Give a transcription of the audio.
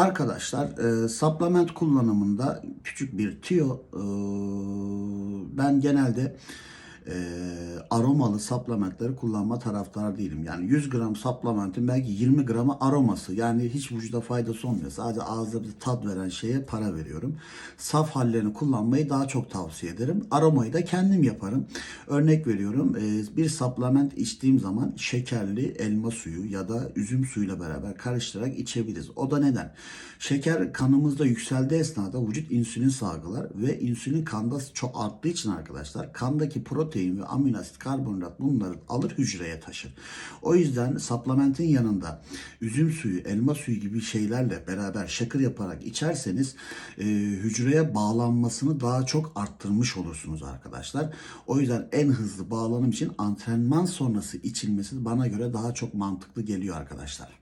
Arkadaşlar e, supplement kullanımında küçük bir tüyo e, ben genelde e, aromalı supplementleri kullanma taraftarı değilim. Yani 100 gram supplementin belki 20 gramı aroması. Yani hiç vücuda faydası olmuyor. Sadece ağızda bir tat veren şeye para veriyorum. Saf hallerini kullanmayı daha çok tavsiye ederim. Aromayı da kendim yaparım. Örnek veriyorum e, bir supplement içtiğim zaman şekerli elma suyu ya da üzüm suyuyla beraber karıştırarak içebiliriz. O da neden? Şeker kanımızda yükseldiği esnada vücut insülin salgılar ve insülin kanda çok arttığı için arkadaşlar kandaki protein ve amino asit, karbonhidrat bunları alır hücreye taşır. O yüzden supplementin yanında üzüm suyu, elma suyu gibi şeylerle beraber şakır yaparak içerseniz e, hücreye bağlanmasını daha çok arttırmış olursunuz arkadaşlar. O yüzden en hızlı bağlanım için antrenman sonrası içilmesi bana göre daha çok mantıklı geliyor arkadaşlar.